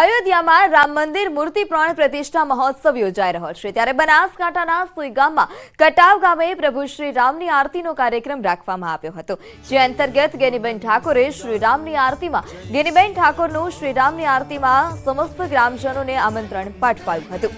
અયોધ્યામાં રામ મંદિર મૂર્તિ પ્રાણ પ્રતિષ્ઠા મહોત્સવ યોજાઈ રહ્યો છે. ત્યારે બનાસકાંઠાના સુઈગામમાં કટાવ ગામે પ્રભુ શ્રી રામની આરતીનો કાર્યક્રમ રાખવામાં આવ્યો હતો. જે અંતર્ગત ગેનીબેન ઠાકોરે શ્રીરામની આરતીમાં ગેનીબેન ઠાકોરનું શ્રીરામની આરતીમાં સમસ્ત ગ્રામજનોને આમંત્રણ પાઠવાયું હતું.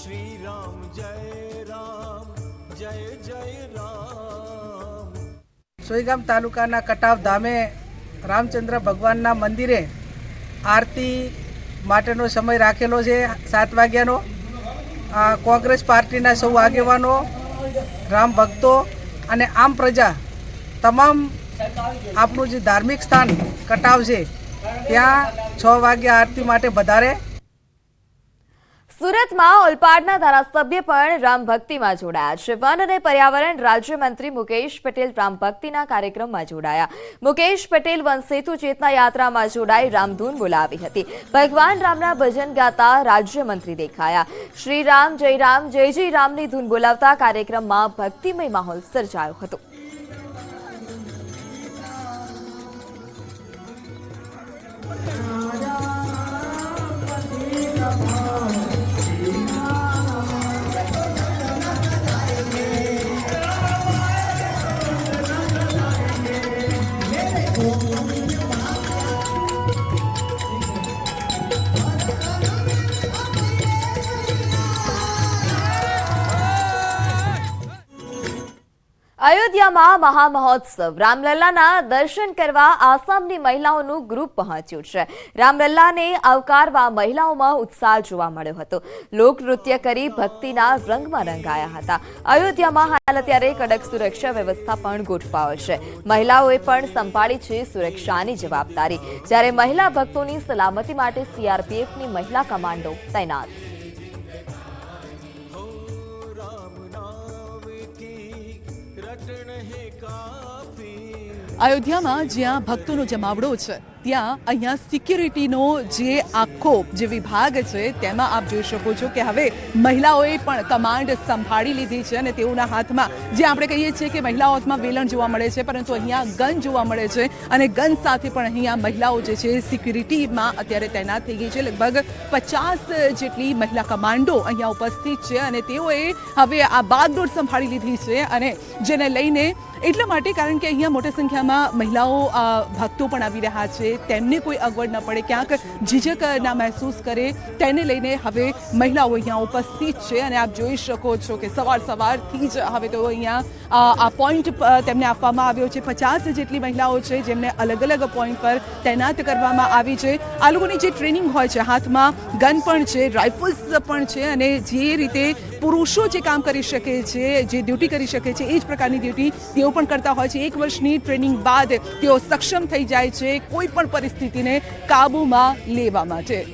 શ્રી રામ જય રામ જય જય રામ. સોઈગામ તાલુકાના કટાવ ધામે રામચંદ્ર ભગવાનના મંદિરે આરતી માટેનો સમય રાખેલો છે, સાત વાગ્યાનો. કોંગ્રેસ પાર્ટીના સૌ આગેવાનો, રામ ભક્તો અને આમ પ્રજા, તમામ આપણું જે ધાર્મિક સ્થાન, કટાવ છે, ત્યાં છ વાગ્યા આરતી માટે વધારે સુરતમાં ઓલપાડના ધારાસભ્ય પણ રામ ભક્તિમાં જોડાયા છે. વન અને પર્યાવરણ રાજ્યમંત્રી મુકેશ પટેલ રામ ભક્તિના કાર્યક્રમમાં જોડાયા. મુકેશ પટેલ વનસેતુ ચેતના યાત્રામાં જોડાઈ રામધૂન બોલાવી હતી. ભગવાન રામના ભજન ગાતા રાજ્યમંત્રી દેખાયા. શ્રી રામ, જય રામ, જય જય રામની ધૂન બોલાવતા કાર્યક્રમમાં ભક્તિમય માહોલ સર્જાયો હતો. અયોધ્યામાં મહામહોત્સવ. રામલલ્લાના દર્શન કરવા આસામની મહિલાઓનું ગ્રુપ પહોંચ્યું છે. રામલલ્લાને આવકારવા મહિલાઓમાં ઉત્સાહ જોવા મળ્યો હતો. લોકનૃત્ય કરી ભક્તિના રંગમાં રંગાયા હતા. અયોધ્યામાં હાલ અત્યારે કડક સુરક્ષા વ્યવસ્થા પણ ગોઠવાયો છે. મહિલાઓએ પણ સંભાળી છે સુરક્ષાની જવાબદારી. જ્યારે મહિલા ભક્તોની સલામતી માટે સીઆરપીએફની મહિલા કમાન્ડો તૈનાત. અયોધ્યામાં જ્યાં ભક્તોનો જમાવડો છે, ત્યાં અહીંયા સિક્યુરિટીનો જે આખો જે વિભાગ છે, તેમાં આપ જોઈ શકો છો કે હવે મહિલાઓએ પણ કમાન્ડ સંભાળી લીધી છે અને તેઓના હાથમાં, જે આપણે કહીએ છીએ કે મહિલાઓ હાથમાં વેલણ જોવા મળે છે, પરંતુ અહીંયા ગન જોવા મળે છે અને ગન સાથે પણ અહીંયા મહિલાઓ જે છે સિક્યુરિટીમાં અત્યારે તૈનાત થઈ ગઈ છે. લગભગ પચાસ જેટલી મહિલા કમાન્ડો અહીંયા ઉપસ્થિત છે અને તેઓએ હવે આ બાગડોર સંભાળી લીધી છે અને જેને લઈને એટલા માટે કારણ કે અહીંયા મોટી સંખ્યામાં મહિલાઓ ભક્તો પણ આવી રહ્યા છે. તેમને કોઈ અગવડ ન પડે. ક્યાંક ઝીઝક ના મહેસૂસ કરે તેને લઈને હવે મહિલાઓ અહીંયા ઉપસ્થિત છે અને આપ જોઈ શકો છો કે સવાર સવારથી જ હવે તો અહીંયા આ પોઈન્ટ તેમને આપવામાં આવ્યો છે. પચાસ જેટલી મહિલાઓ છે જેમને અલગ અલગ પોઈન્ટ પર તૈનાત કરવામાં આવી છે. આ લોકોની જે ટ્રેનિંગ હોય છે, હાથમાં ગન પણ છે રાઇફલ્સ પણ છે અને જે રીતે પુરુષો જે કામ કરી શકે છે, જે ડ્યુટી કરી શકે છે, એ જ પ્રકારની ડ્યુટી તેઓ પણ કરતા હોય છે. એક વર્ષની ટ્રેનિંગ બાદ તેઓ સક્ષમ થઈ જાય છે કોઈ પણ પરિસ્થિતિને કાબૂમાં લેવા માટે.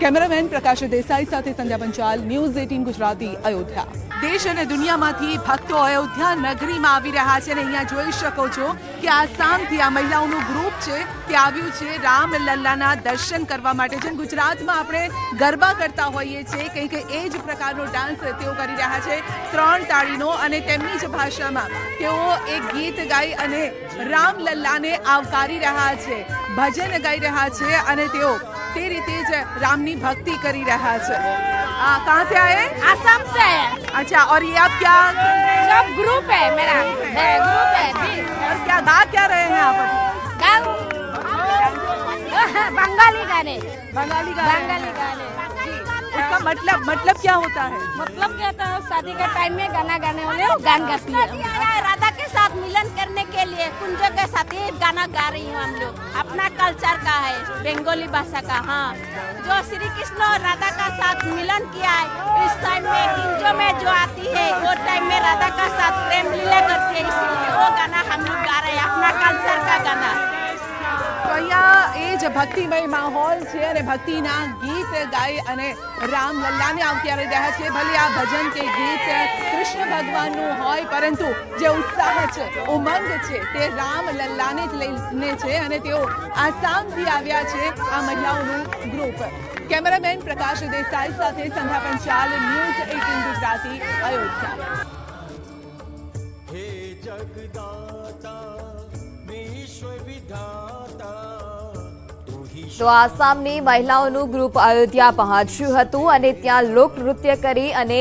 કેમેરામેન પ્રકાશ દેસાઈ સાથે સંધ્યા પંચાલ, ન્યૂઝ એટીન ગુજરાતી, અયોધ્યા. દેશ અને દુનિયામાંથી ભક્તો અયોધ્યા નગરીમાં આવી રહ્યા છે અને અહીંયા જોઈ શકો છો કે આસામથી આ મહિલાઓનું ગ્રુપ છે તે આવ્યું છે રામ લલ્લાના દર્શન કરવા માટે. જેમ ગુજરાતમાં આપણે ગરબા કરતા હોઈએ છીએ કંઈક એ જ પ્રકારનો ડાન્સ તેઓ કરી રહ્યા છે. ત્રણ તાળીનો અને તેમની જ ભાષામાં તેઓ એક ગીત ગાઈ અને રામ લલ્લાને આવકારી રહ્યા છે, ભજન ગાઈ રહ્યા છે અને તેઓ તે રીતે જ રામની ભક્તિ કરી રહ્યા છે. कहाँ से आए? असम से। है अच्छा और ये आप क्या सब ग्रुप है मेरा। है, ग्रुप है भी और क्या गा क्या रहे हैं आप? बंगाली गाने। बंगाली गा रहे हैं। बंगाली गाने। जी। उसका मतलब मतलब क्या होता है? मतलब क्या होता है? शादी के टाइम में गाना गाने वाले वो गान गाती है। राधा के साथ मिलन करने के लिए। कुंजों के साथ ये गाना गा रही हूँ हम लोग। अपना कल्चर का है बंगाली भाषा का हाँ। जो श्री कृष्ण और राधा का साथ मिलन किया है, इस टाइम में हिंजो में जो आती है, वो टाइम में राधा का साथ प्रेम लीला करती है। इसलिए वो गाना हम लोग गा रहे हैं, अपना कल्चर का गाना। અહીંયા એ જ ભક્તિમય માહોલ છે અને ભક્તિના ગીત ગાય અને રામ રામલલ્લાને આવકારી રહ્યા છે. ભલે આ ભજન કે ગીત કૃષ્ણ ભગવાનનું હોય, પરંતુ જે ઉત્સાહ છે, ઉમંગ છે, તે રામ રામલલ્લાને જ લઈને છે અને તેઓ આસામથી આવ્યા છે આ મહિલાઓનું ગ્રુપ કેમેરામેન પ્રકાશ દેસાઈ સાથે સંધ્યા પંચાલ ન્યૂઝ એટીન ગુજરાતી અયોધ્યા. જગદાતા તો આસામની મહિલાઓનું ગ્રુપ અયોધ્યા પહોંચ્યું હતું અને ત્યાં લોક નૃત્ય કરી અને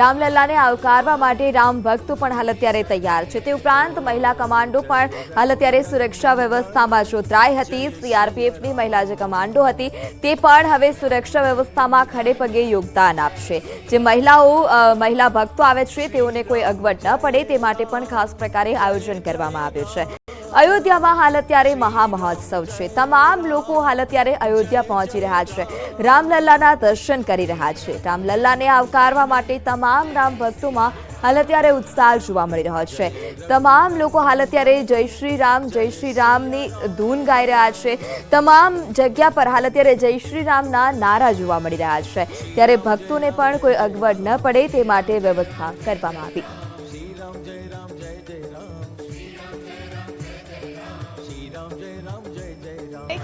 રામલલ્લાને આવકારવા માટે રામ ભક્તો પણ હાલ અત્યારે તૈયાર છે. તે ઉપરાંત મહિલા કમાન્ડો પણ હાલ અત્યારે સુરક્ષા વ્યવસ્થામાં જોતરાઈ હતી. સીઆરપીએફની મહિલા જે કમાન્ડો હતી તે પણ હવે સુરક્ષા વ્યવસ્થામાં ખડે પગે યોગદાન આપશે. જે મહિલાઓ મહિલા ભક્તો આવે છે તેઓને કોઈ અગવડ ન પડે તે માટે પણ ખાસ પ્રકારે આયોજન કરવામાં આવ્યું છે. અયોધ્યામાં હાલ અત્યારે મહામહોત્સવ છે. તમામ લોકો હાલ અત્યારે અયોધ્યા પહોંચી રહ્યા છે. રામલલ્લાના દર્શન કરી રહ્યા છે. રામલલ્લાને આવકારવા માટે તમામ રામ ભક્તોમાં હાલ અત્યારે ઉત્સાહ જોવા મળી રહ્યો છે. તમામ લોકો હાલ અત્યારે જય શ્રી રામ, જય શ્રી રામની ધૂન ગાઈ રહ્યા છે. તમામ જગ્યા પર હાલ અત્યારે જય શ્રી રામના નારા જોવા મળી રહ્યા છે. ત્યારે ભક્તોને પણ કોઈ અગવડ ન પડે તે માટે વ્યવસ્થા કરવામાં આવી.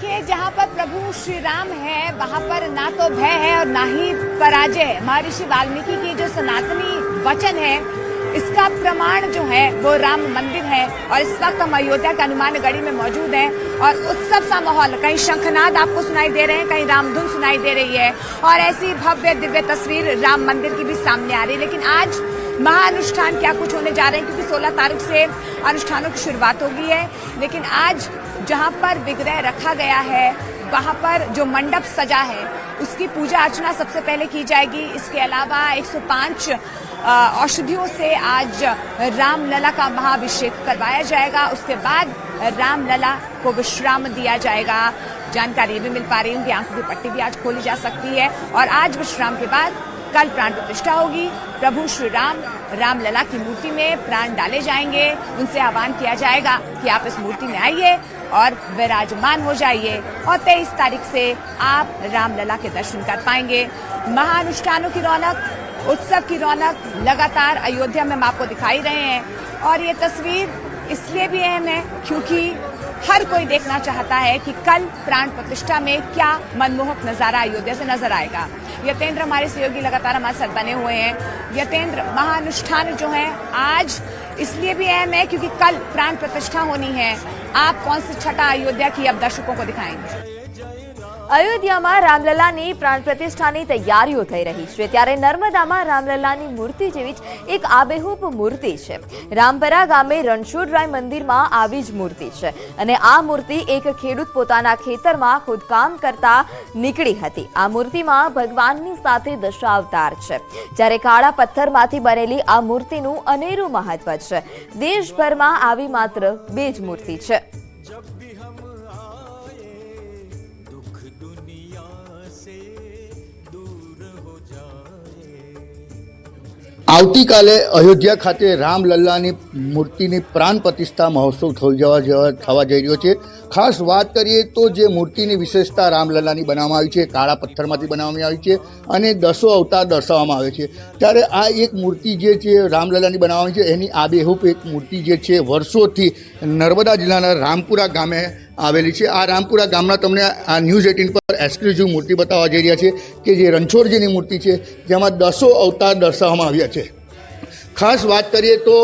देखिए, जहाँ पर प्रभु श्री राम है, वहाँ पर ना तो भय है और ना ही पराजय है। महर्षि वाल्मीकि की जो सनातनी वचन है, इसका प्रमाण जो है, वो राम मंदिर है और इस वक्त हम अयोध्या के हनुमान गढ़ी में मौजूद हैं और उत्सव सा माहौल। कहीं शंखनाद आपको सुनाई दे रहे हैं, कहीं रामधुन सुनाई दे रही है और ऐसी भव्य, दिव्य तस्वीर राम मंदिर की भी सामने आ रही है। लेकिन आज महाअनुष्ठान क्या कुछ होने जा रहे हैं? क्योंकि 16 तारीख से अनुष्ठानों की शुरुआत हो गई है। लेकिन आज जहाँ पर विग्रह रखा गया है वहाँ पर जो मंडप सजा है उसकी पूजा अर्चना सबसे पहले की जाएगी। इसके अलावा 105 अ, औषधियों से आज रामलला का महाभिषेक करवाया जाएगा। उसके बाद रामलला को विश्राम दिया जाएगा। जानकारी भी मिल पा रही है उनकी आँखों की पट्टी भी आज खोली जा सकती है। और आज विश्राम के बाद कल प्राण प्रतिष्ठा होगी। प्रभु श्री राम रामलला की मूर्ति में प्राण डाले जाएँगे। उनसे आह्वान किया जाएगा कि आप इस मूर्ति में आइए। और विराजमान हो जाइए। और तेईस तारीख से आप रामलला के दर्शन कर पाएँगे। महानुष्ठानों की रौनक, उत्सव की रौनक लगातार अयोध्या में हम आपको दिखाई रहे हैं। और ये तस्वीर इसलिए भी अहम है क्योंकि हर कोई देखना चाहता है कि कल प्राण प्रतिष्ठा में क्या मनमोहक नज़ारा अयोध्या से नज़र आएगा। यतेंद्र हमारे सहयोगी लगातार हमारे साथ बने हुए हैं। यतेंद्र, महानुष्ठान जो है, आज इसलिए भी अहम है क्योंकि कल प्राण प्रतिष्ठा होनी है आप कौन सी छठा अयोध्या की अब दर्शकों को दिखाएंगे અયોધ્યામાં રામલલાની પ્રાણ પ્રતિષ્ઠાની તૈયારીઓ થઈ રહી છે, ત્યારે નર્મદામાં રામલલાની મૂર્તિ જેવી જ એક આબેહૂબ મૂર્તિ છે. રામપરા ગામે રણછોડરાય મંદિરમાં આવી જ મૂર્તિ છે અને આ મૂર્તિ એક ખેડૂત પોતાના ખેતરમાં ખોદકામ કરતા નીકળી હતી. આ મૂર્તિમાં ભગવાનની સાથે દશાવતાર છે. જ્યારે કાળા પથ્થરમાંથી બનેલી આ મૂર્તિનું અનેરું મહત્વ છે. દેશભરમાં આવી માત્ર બે જ મૂર્તિ છે. આવતીકાલે અયોધ્યા ખાતે રામલલ્લાની મૂર્તિની પ્રાણ પ્રતિષ્ઠા મહોત્સવ થઈ જવા થવા જઈ રહ્યો છે. ખાસ વાત કરીએ તો જે મૂર્તિની વિશેષતા રામલલ્લાની બનાવવામાં આવી છે, કાળા પથ્થરમાંથી બનાવવામાં આવી છે અને દસો અવતાર દર્શાવવામાં આવે છે. ત્યારે આ એક મૂર્તિ જે છે રામલલ્લાની બનાવવાની છે, એની આબેહૂબ એક મૂર્તિ જે છે, વર્ષોથી નર્મદા જિલ્લાના રામપુરા ગામે આવેલી છે. આ રામપુરા ગામના તમને આ ન્યૂઝ એટીન પર એક્સક્લુઝિવ મૂર્તિ બતાવવા જઈ રહ્યા છે કે જે રણછોડજીની મૂર્તિ છે, જેમાં દસો અવતાર દર્શાવવામાં આવ્યા છે. ખાસ વાત કરીએ તો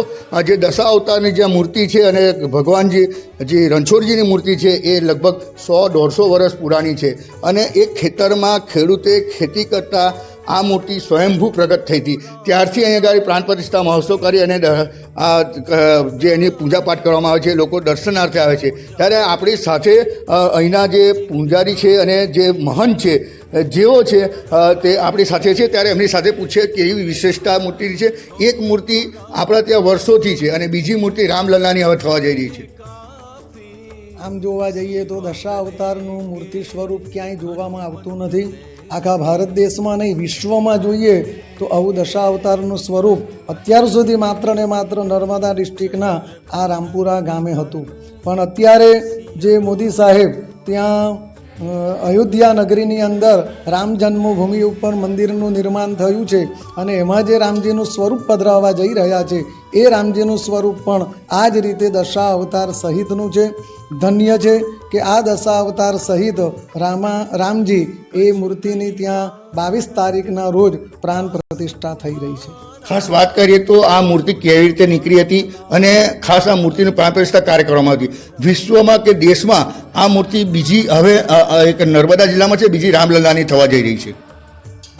જે દશા અવતારની જે મૂર્તિ છે અને ભગવાનજી જે રણછોડજીની મૂર્તિ છે, એ લગભગ સો દોઢસો વર્ષ પુરાણી છે. અને એ ખેતરમાં ખેડૂતે ખેતી કરતા આ મૂર્તિ સ્વયંભૂ પ્રગટ થઈ હતી. ત્યારથી અહીંયા આગળ પ્રાણ પ્રતિષ્ઠા મહોત્સવ કરી અને જે એની પૂજાપાઠ કરવામાં આવે છે, લોકો દર્શનાર્થે આવે છે, ત્યારે આપણી સાથે અહીંના જે પૂજારી છે અને જે મહંત છે જેઓ છે તે આપણી સાથે છે. ત્યારે એમની સાથે પૂછે કેવી વિશેષતા મૂર્તિની છે. એક મૂર્તિ આપણા ત્યાં વર્ષોથી છે અને બીજી મૂર્તિ રામલલ્લાની હવે થવા જઈ રહી છે. આમ જોવા જઈએ તો દશા અવતારનું મૂર્તિ સ્વરૂપ ક્યાંય જોવામાં આવતું નથી. આખા ભારત દેશમાં નહીં, વિશ્વમાં જોઈએ તો આવું દશા અવતારનું સ્વરૂપ અત્યાર સુધી માત્ર ને માત્ર નર્મદા ડિસ્ટ્રિક્ટના આ રામપુરા ગામે હતું. પણ અત્યારે જે મોદી સાહેબ ત્યાં અયોધ્યા નગરીની અંદર રામ જન્મભૂમિ ઉપર મંદિરનું નિર્માણ થયું છે અને એમાં જે રામજીનું સ્વરૂપ પધરાવવા જઈ રહ્યા છે એ રામજીનું સ્વરૂપ પણ આ જ રીતે દશા અવતાર સહિતનું છે. ધન્ય છે કે આ દશા અવતાર સહિત રામા રામજી એ મૂર્તિની ત્યાં બાવીસ તારીખના રોજ પ્રાણ પ્રતિષ્ઠા થઈ રહી છે. ખાસ વાત કરીએ તો આ મૂર્તિ કેવી રીતે નીકળી હતી અને ખાસ આ મૂર્તિનું પ્રાણ પ્રતિષ્ઠા કાર્ય કરવામાં હતી. વિશ્વમાં કે દેશમાં આ મૂર્તિ બીજી હવે એક નર્મદા જિલ્લામાં છે બીજી રામલલ્લાની થવા જઈ રહી છે.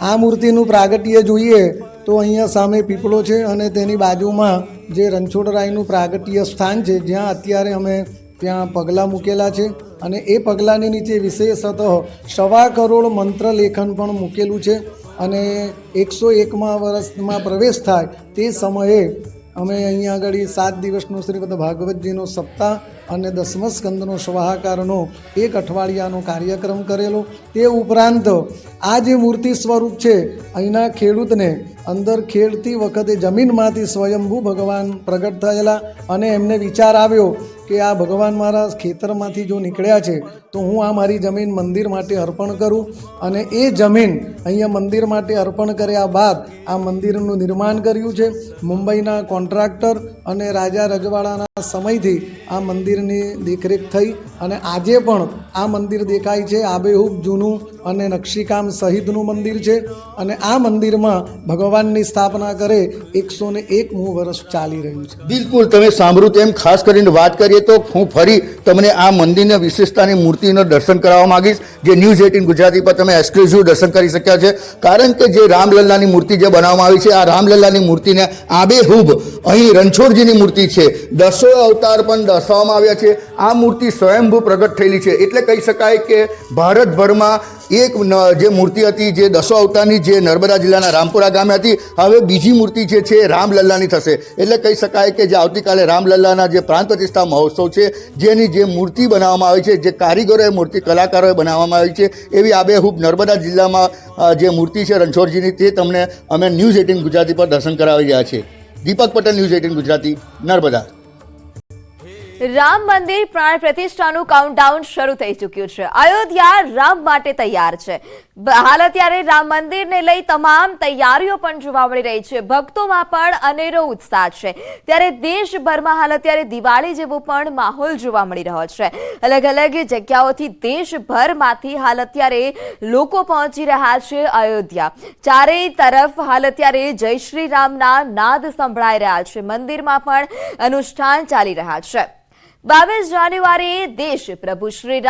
આ મૂર્તિનું પ્રાગટ્ય જોઈએ તો અહીંયા સામે પીપળો છે અને તેની બાજુમાં જે રણછોડરાયનું પ્રાગટ્ય સ્થાન છે, જ્યાં અત્યારે અમે ત્યાં પગલાં મૂકેલા છે અને એ પગલાંની નીચે વિશેષતઃ સવા કરોડ મંત્ર લેખન પણ મૂકેલું છે અને એકસો એકમાં વર્ષમાં પ્રવેશ થાય તે સમયે અમે અહીંયા આગળ સાત દિવસનો શ્રીમદ ભાગવતજીનો સપ્તાહ અને દસમ સ્કંદનો સ્વાહાકારનો એક અઠવાડિયાનો કાર્યક્રમ કરેલો. તે ઉપરાંત આ જે મૂર્તિ સ્વરૂપ છે, અહીંના ખેડૂતને અંદર ખેડતી વખતે જમીનમાંથી સ્વયંભૂ ભગવાન પ્રગટ થયેલા અને એમને વિચાર આવ્યો કે આ ભગવાન મારા ખેતરમાંથી જો નીકળ્યા છે, તો હું આ મારી જમીન મંદિર માટે અર્પણ કરું અને એ જમીન અહીંયા મંદિર માટે અર્પણ કર્યા બાદ આ મંદિરનું નિર્માણ કર્યું છે. મુંબઈના કોન્ટ્રાક્ટર અને રાજા રજવાડાના સમયથી આ મંદિરની દેખરેખ થઈ અને આજે પણ આ મંદિર દેખાય છે. આબેહૂબ જૂનું અને નકશીકામ સહિતનું મંદિર છે અને આ મંદિરમાં ભગવાનની સ્થાપના કરે એકસો ને એકમું વર્ષ ચાલી રહ્યું છે. બિલકુલ, તમે સાંભળ્યું તેમ, ખાસ કરીને વાત કરીએ તો હું ફરી તમને આ મંદિરની વિશેષતાની મૂર્તિનો દર્શન કરાવવા માંગીશ, જે ન્યૂઝ એટીન ગુજરાતી પર તમે એક્સક્લુઝિવ દર્શન કરી શક્યા છે. કારણ કે જે રામલલ્લાની મૂર્તિ જે બનાવવામાં આવી છે, આ રામલલ્લાની મૂર્તિને આબેહૂબ, અહીં રણછોડજીની મૂર્તિ છે. દસો અવતાર પણ દર્શાવવામાં આવ્યા છે. આ મૂર્તિ સ્વયંભૂ પ્રગટ થયેલી છે. એટલે કહી શકાય કે ભારતભરમાં એક જે મૂર્તિ હતી, જે દસો અવતારની જે નર્મદા જિલ્લાના રામપુરા ગામે હતી, હવે બીજી મૂર્તિ જે છે, રામલલ્લાની થશે. એટલે કહી શકાય કે જે આવતીકાલે રામલલ્લાના જે પ્રાંત પ્રતિષ્ઠા મહોત્સવ છે, જેની જે મૂર્તિ બનાવવામાં આવી છે, જે કારીગરોએ મૂર્તિ કલાકારોએ બનાવવામાં આવી છે, એવી આબેહૂબ નર્મદા જિલ્લામાં જે મૂર્તિ છે રણછોડજીની, તે તમને અમે ન્યૂઝ એટીન ગુજરાતી પર દર્શન કરાવી રહ્યા છીએ. Deepak Patel news eighteen Gujarati, Narmada. Ram મંદિર પ્રાણ પ્રતિષ્ઠાનું કાઉન્ટડાઉન શરૂ થઈ ચૂક્યું છે. અયોધ્યા રામ માટે તૈયાર છે. હાલ અત્યારે રામ મંદિરને લઈ તમામ તૈયારીઓ પણ જોવા મળી રહી છે. ભક્તોમાં પણ અનેરો ઉત્સાહ છે. ત્યારે દેશભરમાં હાલ અત્યારે દિવાળી જેવો પણ માહોલ જોવા મળી રહ્યો છે. અલગ અલગ જગ્યાઓથી દેશભરમાંથી હાલ અત્યારે લોકો પહોંચી રહ્યા છે અયોધ્યા. ચારેય તરફ હાલ અત્યારે જય શ્રી રામના નાદ સંભળાઈ રહ્યા છે. મંદિરમાં પણ અનુષ્ઠાન ચાલી રહ્યા છે. બાવીસ જાન્યુઆરીએ દેશ પ્રભુ શ્રી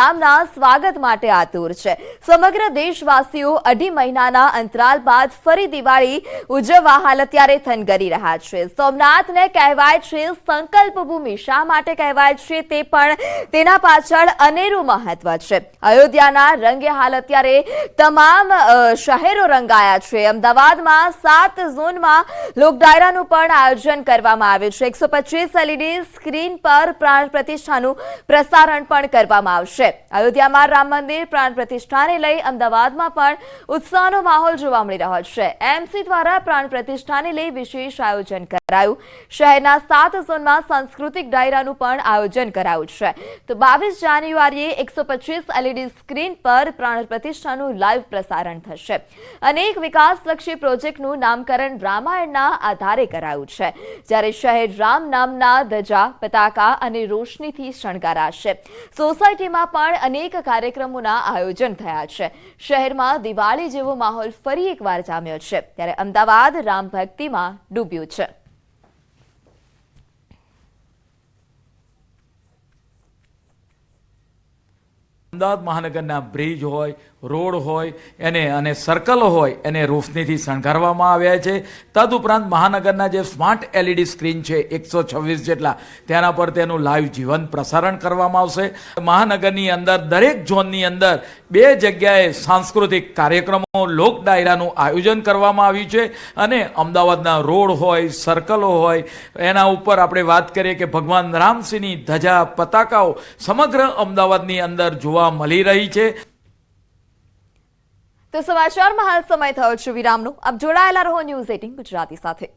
સ્વાગત માટે આતુર છે. સમગ્ર દેશવાસીઓ અઢી મહિનાના અંતરાલ બાદ ફરી દિવાળી ઉજવવા હાલ અત્યારે થનગરી રહ્યા છે. સોમનાથને કહેવાય છે સંકલ્પ ભૂમિ શા માટે કહેવાય છે તે પણ તેના પાછળ અનેરું મહત્વ છે. અયોધ્યાના રંગે હાલ અત્યારે તમામ શહેરો રંગાયા છે. અમદાવાદમાં સાત ઝોનમાં લોક ડાયરાનું પણ આયોજન કરવામાં આવ્યું છે. એકસો પચીસ એલઈડી સ્ક્રીન પર પ્રાણ પ્રતિષ્ઠાનું પ્રસારણ પણ કરવામાં આવશે. અયોધ્યામાં રામ મંદિર પ્રાણ પ્રતિષ્ઠાને લઈ અમદાવાદમાં પણ ઉત્સાહનો માહોલ જોવા મળી રહ્યો છે. એમસી દ્વારા પ્રાણ પ્રતિષ્ઠાને લઈ વિશેષ આયોજન કરાયું. શહેરના સાત ઝોનમાં સાંસ્કૃતિક ડાયરાનું પણ આયોજન કરાયું છે. તો બાવીસ જાન્યુઆરીએ એકસો પચીસ એલઈડી સ્ક્રીન પર પ્રાણ પ્રતિષ્ઠાનું લાઈવ પ્રસારણ થશે. અનેક વિકાસલક્ષી પ્રોજેક્ટનું નામકરણ રામાયણના આધારે કરાયું છે. જ્યારે શહેર રામ નામના ધજા, પતાકા અને રોશનીથી શણગારાશે. સોસાયટીમાં પણ અનેક કાર્યક્રમોના આયોજન થયા છે. શહેરમાં દિવાળી જેવો માહોલ ફરી એકવાર જામ્યો છે. ત્યારે અમદાવાદ રામ ભક્તિમાં ડૂબ્યું છે. અમદાવાદ મહાનગરના બ્રિજ હોય રોડ હોય, એને અને સર્કલ હોય, એને રોશનીથી શણગારવામાં આવ્યા છે. તદુપરાંત મહાનગરના જે સ્માર્ટ એલઈડી સ્ક્રીન છે, એકસો છવ્વીસ જેટલા, તેના પર તેનું લાઈવ જીવન પ્રસારણ કરવામાં આવશે. મહાનગરની અંદર, દરેક ઝોનની અંદર બે જગ્યાએ સાંસ્કૃતિક કાર્યક્રમો, લોક ડાયરાનું આયોજન કરવામાં આવ્યું છે. અને અમદાવાદના રોડ હોય સર્કલો હોય, એના ઉપર આપણે વાત કરીએ કે ભગવાન રામસિંહની ધજા, પતાકાઓ સમગ્ર અમદાવાદની અંદર જોવા મળી રહી છે. તો સમાચારમાં હાલ સમય થયો છે વિરામનો. આપ જોડાયેલા રહો ન્યૂઝ એટીન ગુજરાતી સાથે.